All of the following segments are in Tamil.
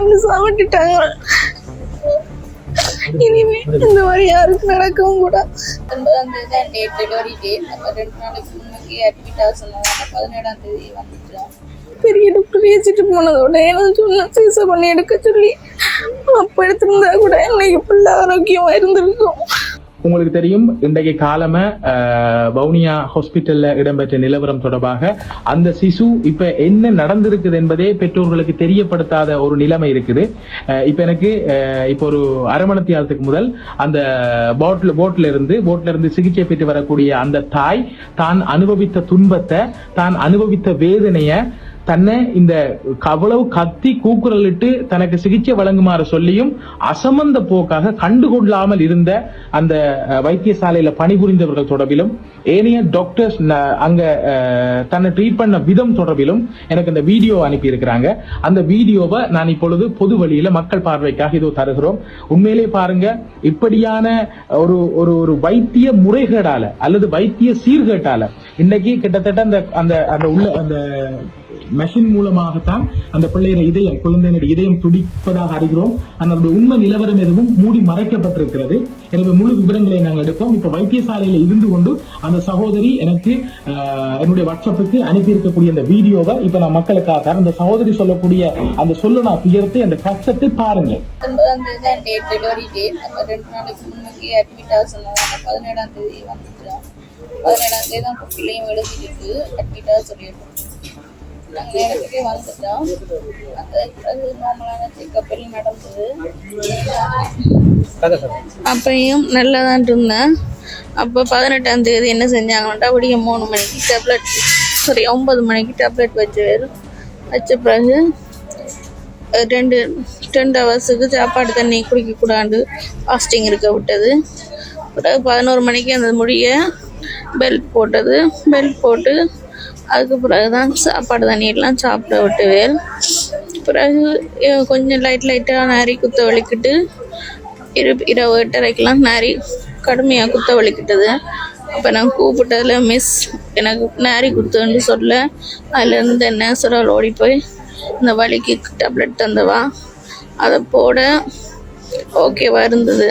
கார்ல சாப்பிட்டுட்டாங்க. இனிமே இந்த மாதிரி யாருக்கும் நடக்கவும் கூட ஒன்பதாம் தேதி தான் டேட் டெலிவரி டேட் அப்போ ரெண்டு நாளைக்கு முன்னாடி அட்மிட் ஆக சொன்னாங்க. பதினேழாம் தேதி வந்துட்டோம். பெரிய டாக்டர் ஏச்சிட்டு போனதோட எனக்கு சொன்ன சிகிச்சை பண்ணி எடுக்க சொல்லி அப்போ எடுத்திருந்தா கூட இன்னைக்கு பிள்ளை ஆரோக்கியமா இருந்திருக்கும். உங்களுக்கு தெரியும் இன்றைக்கு காலம வவுனியா ஹாஸ்பிட்டல்ல இடம்பெற்ற நிலவரம் தொடர்பாக அந்த சிசு இப்ப என்ன நடந்திருக்குது என்பதே பெற்றோர்களுக்கு தெரியப்படுத்தாத ஒரு நிலைமை இருக்குது. இப்ப எனக்கு இப்போ இப்ப ஒரு அரை மணத்தியாலத்துக்கு முதல் அந்த போட்ல போட்ல இருந்து போட்ல இருந்து சிகிச்சை பெற்று வரக்கூடிய அந்த தாய் தான் அனுபவித்த துன்பத்தை தான் அனுபவித்த வேதனையை தன்னை இந்த அவ்வளவு கத்தி கூக்குரலிட்டு தனக்கு சிகிச்சை வழங்குமாறு சொல்லியும் அசமந்த போக்காக கண்டுகொள்ளாமல் இருந்த அந்த வைத்தியசாலையில பணிபுரிந்தவர்கள் தொடர்பிலும் ஏனைய டாக்டர்ஸ் அங்க அஹ், தன்னை ட்ரீட் பண்ண விதம் தொடர்பிலும் எனக்கு இந்த வீடியோ அனுப்பி இருக்கிறாங்க அந்த வீடியோவை நான் இப்பொழுது பொது வழியில மக்கள் பார்வைக்காக இதோ தருகிறோம். உண்மையிலே பாருங்க இப்படியான ஒரு ஒரு ஒரு வைத்திய முறைகேடால அல்லது வைத்திய சீர்கேட்டால இன்னைக்கு கிட்டத்தட்ட அந்த அந்த அந்த உள்ள அந்த மெஷின் மூலமாகத்தான் அந்த பிள்ளையின இதயம் குழந்தையினுடைய இதயம் துடிப்பதாக அறிகிறோம். அதனுடைய உண்மை நிலவரம் எதுவும் மூடி மறைக்கப்பட்டிருக்கிறது. எனவே முழு விவரங்களை நாங்கள் எடுப்போம். இப்ப வைத்தியசாலையில இருந்து கொண்டு அந்த சகோதரி எனக்கு என்னுடைய வாட்ஸ்அப்புக்கு அனுப்பி இருக்கக்கூடிய அந்த வீடியோவை இப்ப நான் மக்களுக்காக அந்த சகோதரி சொல்லக்கூடிய அந்த சொல்ல நான் உயர்த்து அந்த கஷ்டத்தை பாருங்க பதினேழாம் தேதி வந்துட்டோம் பதினேழாம் தேதி தான் பிள்ளையும் எழுதிட்டு அட்மிட் ஆக சொல்லியிருக்கோம். நாங்கள் நேரத்துக்கே வந்துட்டோம் அந்த அது நார்மலான செக்கப் எல்லாம் நடந்தது. அப்பையும் நல்லா தான் இருந்தேன். அப்போ பதினெட்டாம் தேதி என்ன செஞ்சாங்கன்னா விடிய மூணு மணிக்கு டேப்லெட் சாரி ஒன்பது மணிக்கு டேப்லெட் வச்சு வச்ச பிறகு ரெண்டு ரெண்டு ஹவர்ஸுக்கு சாப்பாடு தண்ணி குடிக்கக்கூடாது. ஃபாஸ்டிங் இருக்க விட்டது. பிறகு பதினோரு மணிக்கு அந்த முடிய பெல்ட் போட்டது. பெல்ட் போட்டு அதுக்கு பிறகு தான் சாப்பாடு தண்ணியெல்லாம் சாப்பிட விட்டுவேன் பிறகு கொஞ்சம் லைட் லைட்டாக நரி குத்த வலிக்கிட்டு இரு இரவு எட்டரைக்கெல்லாம் நரி கடுமையாக குத்த வலிக்கிட்டது. அப்போ நான் கூப்பிட்டதில் மிஸ் எனக்கு நாரி குத்துன்னு சொல்ல. அதுலேருந்து நேசரால் ஓடி போய் இந்த வலிக்கு டேப்லெட் தந்தவா அதை போட ஓகேவா இருந்தது.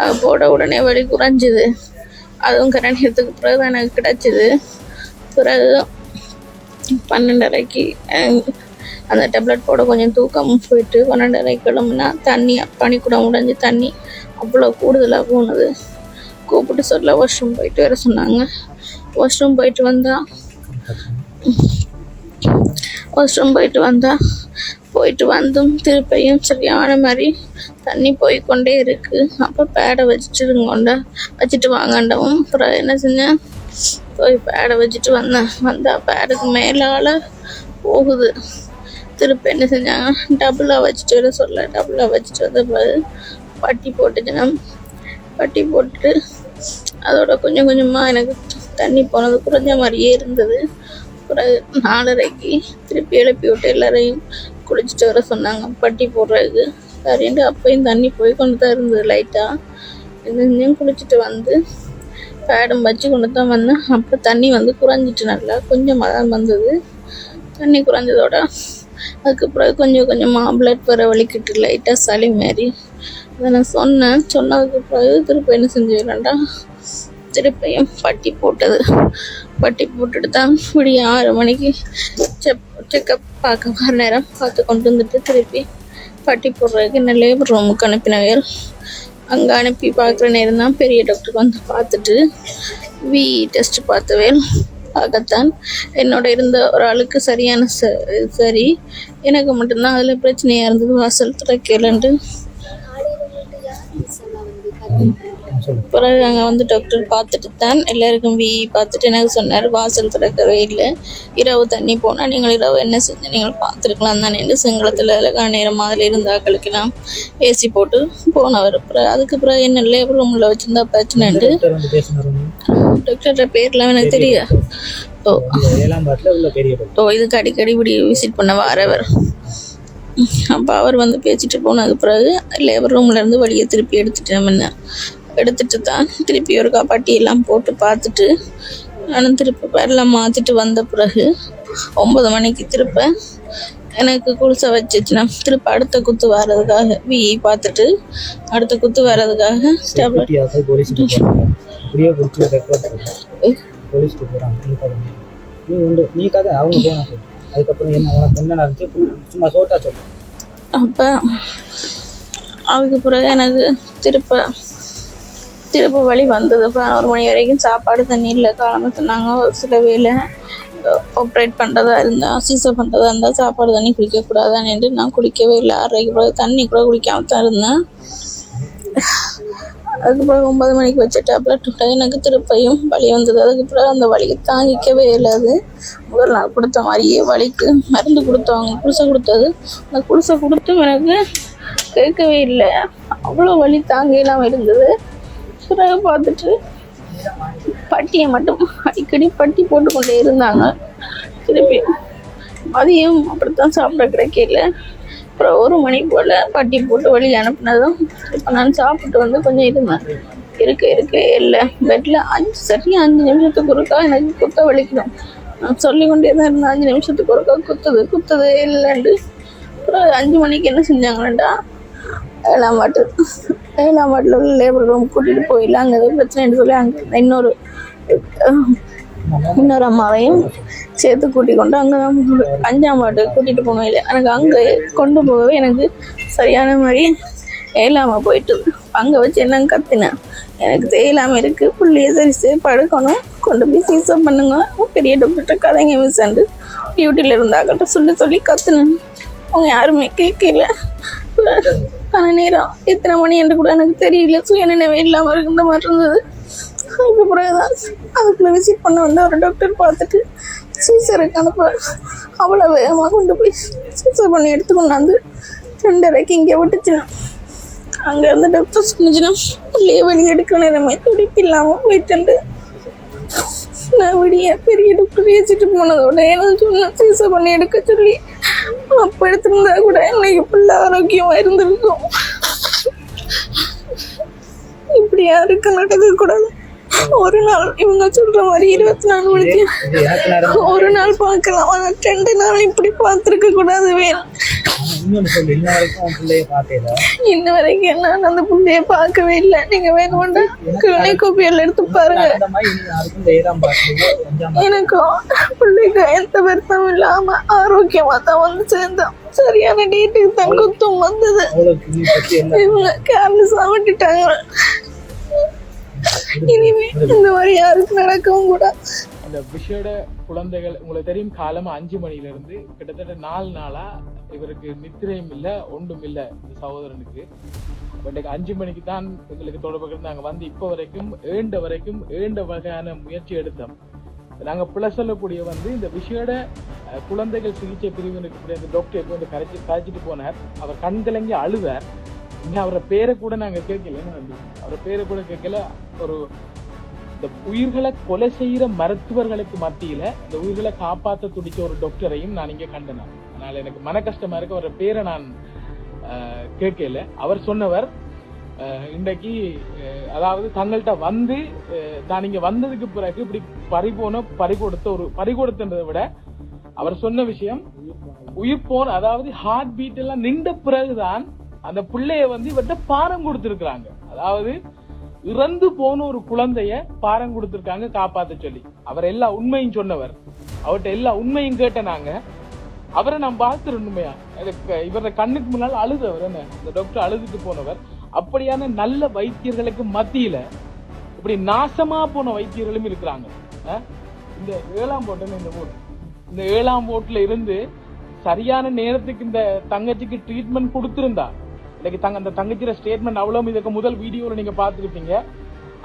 அதை போட உடனே வலி குறைஞ்சிது. அதுவும் கரணியத்துக்கு பிறகு தான் எனக்கு கிடச்சிது. பிறகு பன்னெண்டரைக்கு அந்த டேப்லெட் போட கொஞ்சம் தூக்கம் போயிட்டு பன்னெண்டரைக்கு கிளம்புனா தண்ணி கூட முடிஞ்சு தண்ணி அவ்வளோ கூடுதலாக போனது. கூப்பிட்டு சொல்ல வாஷ்ரூம் போயிட்டு வர சொன்னாங்க. வாஷ்ரூம் போயிட்டு வந்தா வாஷ்ரூம் போயிட்டு வந்தா போயிட்டு வந்தும் திருப்பியும் சரியான மாதிரி தண்ணி போய்க்கொண்டே இருக்கு. அப்போ பேடை வச்சுட்டு கொண்டா. வச்சுட்டு வாங்கண்டவும் அப்புறம் என்ன செஞ்சேன்? போய் பேடை வச்சுட்டு வந்தேன். வந்தால் பேடுக்கு மேலால போகுது. திருப்பி என்ன செஞ்சாங்க? டபுளாக வச்சுட்டு வர சொல்ல. டபுளாக வச்சுட்டு வந்த பிறகு பட்டி போட்டுச்சுன்னா பட்டி போட்டு அதோட கொஞ்சம் கொஞ்சமாக எனக்கு தண்ணி போனது குறைஞ்ச மாதிரியே இருந்தது. பிறகு நாலரைக்கு திருப்பி எழுப்பி விட்டு எல்லாரையும் குளிச்சுட்டு வர சொன்னாங்க. பட்டி போடுறதுக்கு. சரின்ட்டு அப்பையும் தண்ணி போய் கொண்டு தான் இருந்தது லைட்டாக இன்னும் குளிச்சுட்டு வந்து பேடும் வச்சு கொண்டு தான் வந்தேன். அப்போ தண்ணி வந்து குறைஞ்சிட்டு நல்லா கொஞ்சமாக தான் வந்தது. தண்ணி குறைஞ்சதோட அதுக்கு பிறகு கொஞ்சம் கொஞ்சமாக பிளட் வர வலிக்கிட்டு லைட்டாக சளி மாரி. அதை நான் சொன்னேன். சொன்னதுக்கு பிறகு திருப்பி என்ன செஞ்சுக்கிறேன்டா திருப்பியும் பட்டி போட்டது. பட்டி போட்டுட்டு தான் விடிய ஆறு மணிக்கு செக் செக்கப் பார்க்க வர நேரம் பார்த்து கொண்டு வந்துட்டு திருப்பி பட்டி போடுறதுக்கு என்ன லேபர் ரூமுக்கு அனுப்பினவையல் அங்கே அனுப்பி பார்க்குற நேரம் தான் பெரிய டாக்டருக்கு வந்து பார்த்துட்டு வி டெஸ்ட் பார்த்தவேல் பார்க்கத்தான். என்னோட இருந்த ஒரு ஆளுக்கு சரியான ச சரி. எனக்கு மட்டும்தான் அதில் பிரச்சனையாக இருந்தது. வாசல் திறக்கலன்ட்டு பிறகு அங்கே வந்து டாக்டர் பார்த்துட்டு தான் எல்லாருக்கும் வி பார்த்துட்டு எனக்கு சொன்னார் வாசல் திறக்கவே இல்லை. இரவு தண்ணி போனால் நீங்கள் இரவு என்ன செஞ்சு நீங்கள் பார்த்துருக்கலாம் தானே சிங்களத்தில் அழகான நேரம் மாதிரி இருந்த ஆக்களுக்கெல்லாம் ஏசி போட்டு போனவர். பிறகு அதுக்கு பிறகு என்ன லேபர் ரூமில் வச்சுருந்தா பிரச்சனைண்டு டாக்டர் பேர்லாம் எனக்கு தெரியும் ஓ. ஓ இதுக்கு அடிக்கடி இப்படி விசிட் பண்ண வரவர் அப்போ அவர் வந்து பேசிட்டு போனது பிறகு லேபர் ரூம்லேருந்து வழியை திருப்பி எடுத்துட்டேன் முன்ன. எடுத்துட்டு தான் திருப்பி ஒரு பட்டி எல்லாம் போட்டு பார்த்துட்டு நானும் திருப்பி பேரெல்லாம் மாற்றிட்டு வந்த பிறகு ஒன்பது மணிக்கு திருப்ப எனக்கு குளிசை வச்சுச்சுன்னா திருப்பி அடுத்த குத்து வர்றதுக்காக விஇ பார்த்துட்டு அடுத்த குத்து வர்றதுக்காக அப்போ அதுக்கு பிறகு எனக்கு திருப்ப திருப்ப வழி வந்தது. பதினோரு மணி வரைக்கும் சாப்பாடு தண்ணி இல்லை. காலமாக ஒரு சில வேலை ஆப்ரேட் பண்ணுறதா இருந்தால் சீசர் பண்ணுறதா இருந்தால் சாப்பாடு தண்ணி குடிக்கக்கூடாதான்னு நான் குடிக்கவே இல்லை. ஆறரைக்கு பிறகு தண்ணி கூட குடிக்காம தான் இருந்தேன். அதுக்கப்புறம் ஒன்பது மணிக்கு வச்ச டேப்லெட் விட்டா எனக்கு திருப்பையும் வலி வந்தது. அதுக்கு பிறகு அந்த வலியை தாங்கிக்கவே இல்லாது முதல் நாள் கொடுத்த மாதிரியே வலிக்கு மருந்து கொடுத்தவங்க குடிசை கொடுத்தது. அந்த குளிசை கொடுத்தும் எனக்கு கேட்கவே இல்லை. அவ்வளோ வலி தாங்க இல்லாமல் இருந்தது. பிறகு பார்த்துட்டு பட்டியை மட்டும் அடிக்கடி பட்டி போட்டுக்கொண்டே இருந்தாங்க. திருப்பி மதியம் அப்படித்தான் சாப்பிட கிடைக்கல. அப்புறம் ஒரு மணி போல் பட்டி போட்டு வழி அனுப்புனதும் இப்போ நான் சாப்பிட்டு வந்து கொஞ்சம் இருந்தேன். இருக்க இருக்க இல்லை. பெட்டில் அஞ்சு சரியாக அஞ்சு நிமிஷத்துக்கு ஒருக்கா எனக்கு குத்த வலிக்கணும் நான் சொல்லி கொண்டே தான் இருந்தேன். அஞ்சு நிமிஷத்துக்கு ஒருக்கா குத்துது குத்துது இல்லைண்டு அப்புறம் அஞ்சு மணிக்கு என்ன செஞ்சாங்கன்னா ஏழாம் வாட்டு ஏழாம் வாட்டில் உள்ள லேபர் ரூம் கூட்டிகிட்டு போயிடலாம் அங்கே ஏதோ பிரச்சனைன்னு சொல்லி அங்கே இன்னொரு இன்னொரு அம்மாவையும் சேர்த்து கூட்டி கொண்டு அங்கே தான் அஞ்சாம் வாட்டு கூட்டிகிட்டு போகணும் இல்லை எனக்கு அங்கே கொண்டு போகவே எனக்கு சரியான மாதிரி ஏழாமல் போயிட்டு. அங்கே வச்சு எல்லாம் கத்தினேன் எனக்கு தேயிலாமல் இருக்குது புள்ளியை சரி சரி படுக்கணும். கொண்டு போய் சீசப் பண்ணுங்க. பெரிய டாக்டர்கிட்ட கதைங்க மிஸ்ஸாண்டு டியூட்டியில் இருந்தாக்கிட்ட சொல்லி சொல்லி கத்துனேன். அவங்க யாருமே கேட்கல. பல நேரம் எத்தனை மணி என்று கூட எனக்கு தெரியல. சுய நினைவே இல்லாமல் இருந்த மாதிரி இருந்தது. அதுக்கு பிறகுதான் அதுக்குள்ள விசிட் பண்ண வந்து ஒரு டாக்டர் பார்த்துட்டு சீசருக்கு அனுப்ப அவ்வளோ வேகமாக கொண்டு போய் சீசர் பண்ணி எடுத்து கொண்டாந்து ரெண்டரைக்கு இங்கே விட்டுச்சுனா அங்கே இருந்து டாக்டர் சொன்னிச்சுன்னா உள்ளே வெளியே எடுக்க நேரமே துடிப்பு இல்லாமல் போயிட்டு நான் விடிய பெரிய டாக்டர் ஏச்சிட்டு போனதோட ஏன்னா சொன்னேன் சீசர் பண்ணி எடுக்க சொல்லி அப்போ எடுத்திருந்தா கூட இன்னைக்கு பிள்ளை ஆரோக்கியமா இருந்திருக்கும். இப்படியா இருக்கு நடக்க கூடாது? ஒரு நாள் இவங்க சொல்ற மாதிரி இருபத்தி நாலு மணிக்கு ஒரு நாள் பார்க்கலாம். ஆனா ரெண்டு நாள் இப்படி பார்த்துருக்க கூடாது வேணும் இன்னொன்று சொல்லு இன்ன வரைக்கும் உன் பிள்ளைய இன்ன வரைக்கும் நான் அந்த புள்ளைய பார்க்கவே இல்லை. நீங்க வேணும்னா கிளினிக் எடுத்து பாருங்க. அந்த மாதிரி யாருக்கும் எனக்கும் பிள்ளைக்கு எந்த வருத்தமும் இல்லாம ஆரோக்கியமா தான் வந்து சேர்ந்தோம். சரியான டேட்டுக்கு தான் குத்தம் வந்தது. என்ன இவங்க கேர்லெஸ்ஸா விட்டுட்டாங்க. இனிமே இந்த மாதிரி யாருக்கு நடக்கவும் கூட அந்த விஷயோட குழந்தைகள் உங்களுக்கு தெரியும் காலமா அஞ்சு மணில இருந்து கிட்டத்தட்ட நாலு நாளா இவருக்கு நித்திரையும் இல்ல ஒன்றும் இல்ல இந்த சகோதரனுக்கு. இன்றைக்கு அஞ்சு மணிக்கு தான் எங்களுக்கு தொடர்பு நாங்கள் வந்து இப்போ வரைக்கும் ஏண்ட வரைக்கும் ஏண்ட வகையான முயற்சி எடுத்தோம். நாங்க பிள்ளை சொல்லக்கூடிய வந்து இந்த விஷயோட குழந்தைகள் சிகிச்சை பிரிவினுக்கு அந்த டாக்டர் எப்போ வந்து கரைச்சி கரைச்சிட்டு போனார். அவர் கண் கலங்கி அழுவார். இங்க அவரை பேரை கூட நாங்க கேட்கல. அவரை பேரை கூட கேட்கல. ஒரு இந்த உயிர்களை கொலை செய்யற மருத்துவர்களுக்கு மத்தியில இந்த உயிர்களை காப்பாத்த துடிச்ச ஒரு டாக்டரையும் நான் இங்க கண்டனேன் அதனால எனக்கு மன கஷ்டமா இருக்கு. ஒரு பேரை நான் கேட்கல. அவர் சொன்னவர் ஆஹ், இன்றைக்கு அதாவது தங்கள்கிட்ட வந்து தான் இங்க வந்ததுக்கு பிறகு இப்படி பறிபோன பறி கொடுத்த ஒரு பறி கொடுத்ததை விட அவர் சொன்ன விஷயம் உயிர் போன அதாவது ஹார்ட் பீட் எல்லாம் நின்ற பிறகுதான் அந்த பிள்ளைய வந்து இவர்கிட்ட பாரம் கொடுத்திருக்கிறாங்க. அதாவது இறந்து போன ஒரு குழந்தைய பாரம் கொடுத்துருக்காங்க காப்பாத்த சொல்லி. அவர் எல்லா உண்மையும் சொன்னவர். அவர்கிட்ட எல்லா உண்மையும் கேட்ட நாங்க அவரை நான் பார்த்துருந்தோம் உண்மையா இவர கண்ணுக்கு முன்னால் அழுதவர் என்ன? இந்த டாக்டர் அழுதுட்டு போனவர். அப்படியான நல்ல வைத்தியர்களுக்கு மத்தியில இப்படி நாசமா போன வைத்தியர்களும் இருக்கிறாங்க. இந்த ஏழாம் போட்டுன்னு இந்த போட் இந்த ஏழாம் போட்ல இருந்து சரியான நேரத்துக்கு இந்த தங்கச்சிக்கு ட்ரீட்மெண்ட் கொடுத்திருந்தா இன்னைக்கு தங்க அந்த தங்கச்சியோட ஸ்டேட்மெண்ட் அவ்வளவு இதுக்கு முதல் வீடியோல நீங்க பார்த்துருப்பீங்க.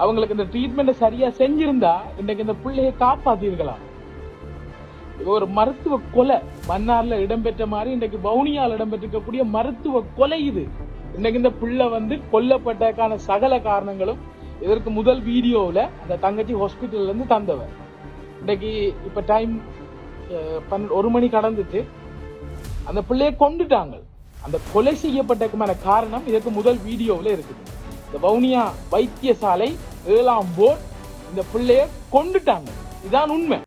அவங்களுக்கு இந்த ட்ரீட்மெண்ட்டை சரியா செஞ்சிருந்தா இன்னைக்கு இந்த பிள்ளையை காப்பாத்திருக்கலாம் இது ஒரு மருத்துவ கொலை. மன்னார்ல இடம்பெற்ற மாதிரி இன்னைக்கு பவுனியால் இடம்பெற்றிருக்கக்கூடிய மருத்துவ கொலை இது. இன்னைக்கு இந்த பிள்ளை வந்து கொல்லப்பட்டதுக்கான சகல காரணங்களும் இதற்கு முதல் வீடியோவில் அந்த தங்கச்சி ஹாஸ்பிட்டல்ல இருந்து தந்தவர். இன்னைக்கு இப்ப டைம் ஒரு மணி கடந்துட்டு அந்த பிள்ளையை கொண்டுட்டாங்க. அந்த கொலை செய்யப்பட்டதுக்குமான காரணம் இதற்கு முதல் வீடியோவில் இருக்குது. இந்த வவுனியா வைத்தியசாலை ஏழாம் போர்ட் இந்த பிள்ளைய கொண்டுட்டாங்க. இதான் உண்மை.